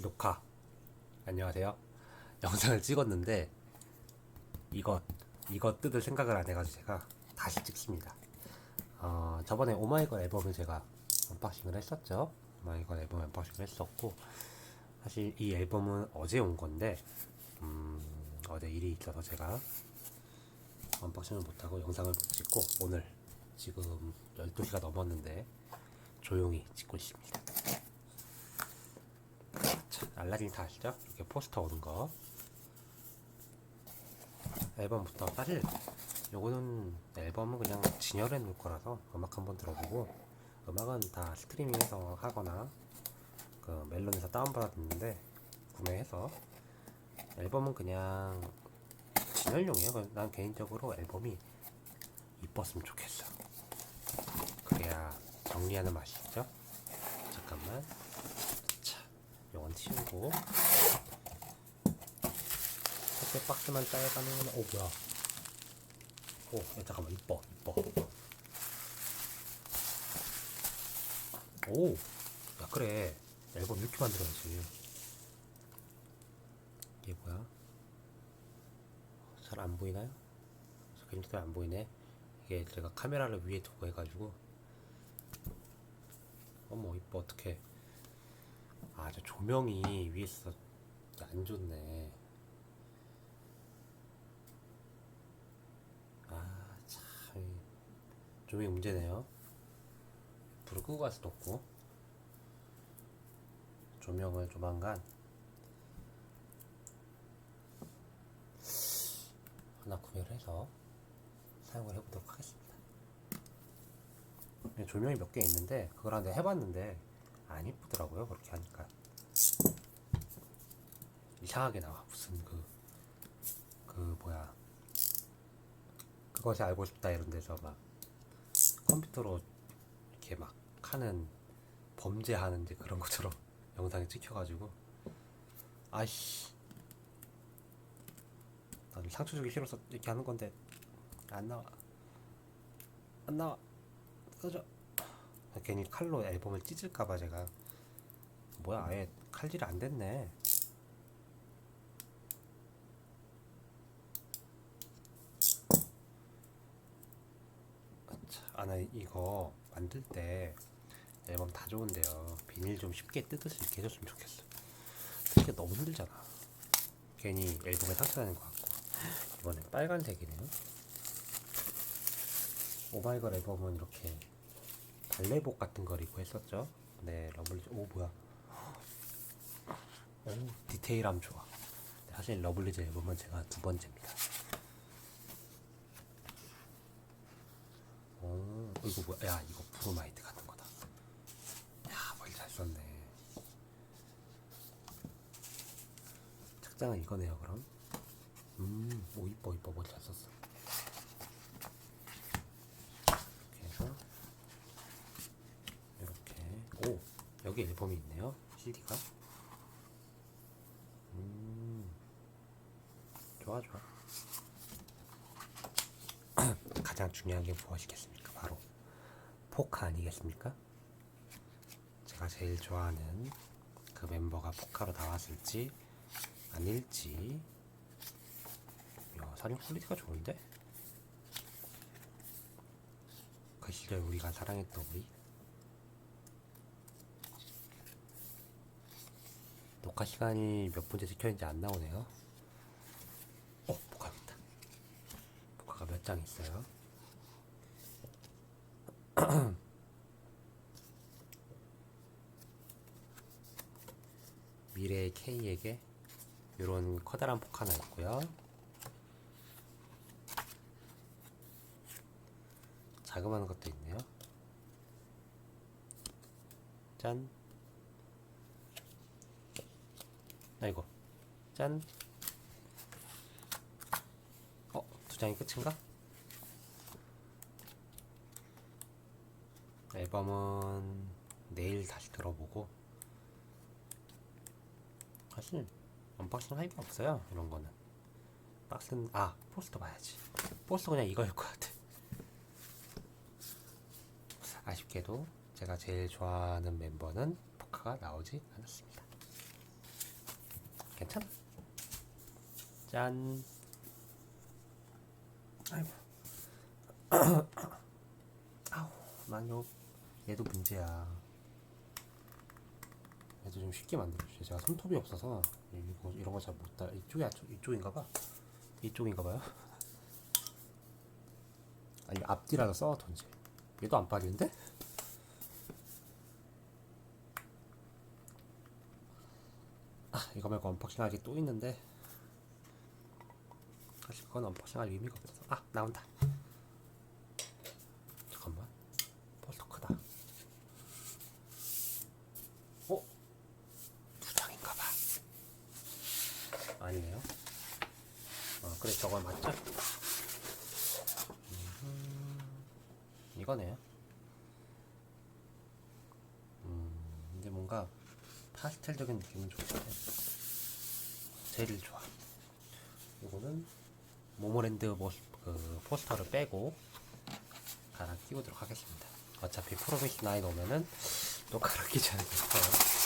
녹화. 안녕하세요. 영상을 찍었는데 이거 이거 뜯을 생각을 안 해가지고 제가 다시 찍습니다. 어, 저번에 오마이걸 앨범을 제가 언박싱을 했었죠. 오마이걸 앨범 언박싱을 했었고 사실 이 앨범은 어제 온 건데 음, 어제 일이 있어서 제가 언박싱을 못하고 영상을 못 찍고 오늘 지금 12시가 넘었는데 조용히 찍고 있습니다. 자, 알라딘 다 아시죠? 이렇게 포스터 오는 거. 앨범부터 사실 요거는 앨범은 그냥 진열해 놓을 거라서 음악 한번 들어보고 음악은 다 스트리밍해서 하거나 그 멜론에서 다운받아 듣는데 구매해서 앨범은 그냥 진열용이에요. 그난 개인적으로 앨범이 이뻤으면 좋겠어. 그래야 정리하는 맛이 있죠. 잠깐만. 튀우고 택배 박스만 짜여가는 오 뭐야? 오, 야, 잠깐만 이뻐, 이뻐. 오, 야 그래 앨범 이렇게 만들어야지. 이게 뭐야? 잘 안 보이나요? 그림 때문에 안 보이네. 이게 제가 카메라를 위에 두고 해가지고 어머 이뻐 어떡해 아 저 조명이 위에서 안 좋네. 아 참. 조명이 문제네요. 불을 끄고 갈 수도 없고. 조명을 조만간. 하나 구매를 해서 사용을 해보도록 하겠습니다. 네, 조명이 몇 개 있는데 그걸 한번 해봤는데 안 이쁘더라고요 그렇게 하니까. 이상하게 나와 무슨 그그 뭐야. 그것이 알고 싶다 이런 데서 막 컴퓨터로 이렇게 막 하는 범죄하는데 그런 것처럼 영상이 찍혀가지고. 아이씨. 나는 상처 주기 싫어서 이렇게 하는 건데 안 나와. 안 나와. 꺼져 괜히 칼로 앨범을 찢을까봐 제가. 뭐야 아예 칼질이 안 됐네. 자, 아, 나 이거 만들 때 앨범 다 좋은데요. 비닐 좀 쉽게 뜯을 수 있게 해줬으면 좋겠어. 이게 너무 힘들잖아. 괜히 앨범에 상처 나는 것 같고. 이번엔 빨간색이네요. 오마이걸 앨범은 이렇게 발레복 같은 걸 입고 했었죠. 네, 러블리즈. 오, 뭐야. 오, 디테일함 좋아. 사실 러블리즈 앨범은 제가 두 번째입니다. 오, 이거 뭐야. 야, 이거 브로마이드 같은 거다. 야, 머리 잘 썼네. 착장은 이거네요, 그럼. 음, 오, 이뻐, 이뻐. 머리 잘 썼어. 이렇게 해서 이렇게 오 여기 앨범이 있네요. CD가. 음. 좋아 좋아. 가장 중요한 게 무엇이겠습니까? 바로 포카 아니겠습니까? 제가 제일 좋아하는 그 멤버가 포카로 나왔을지 아닐지. 야 사진 퀄리티가 좋은데? 그 시절 우리가 사랑했던 우리 녹화 시간이 몇 분째 찍혀있는지 안 나오네요 어 복화가 있다 복화가 몇 장 있어요 미래의 K에게 이런 커다란 폭 하나 있고요 자그마한 것도 있네요. 짠. 아이고. 짠. 어, 두 장이 끝인가? 앨범은 내일 다시 들어보고 사실 언박싱 할 게 없어요 이런 거는 박스는 아 포스터 봐야지 포스터 그냥 이거일 것 같아 아쉽게도 제가 제일 좋아하는 멤버는 포카가 나오지 않았습니다. 괜찮아. 짠. 아이고. 아우, 망요. 얘도 문제야. 얘도 좀 쉽게 만들어주세요. 제가 손톱이 없어서 이거, 이런 거 잘 못 따라. 이쪽이 아, 이쪽인가 봐. 이쪽인가 봐요. 아니 앞뒤라도 써 던지. 얘도 안 빠지는데? 이거 말고 언박싱 하기 또 있는데. 사실 그건 언박싱 할 의미가 없어서. 아 나온다. 잠깐만. 벌써 크다. 어? 두 장인가봐. 아니네요. 어 그래 저거 맞죠? 음, 이거네요. 음 근데 뭔가 파스텔적인 느낌은 좋고 제일 좋아. 이거는 모모랜드 모, 그 포스터를 빼고 갈아 끼우도록 하겠습니다. 어차피 프로미스 9 오면은 또 갈아 끼지 않을 거예요.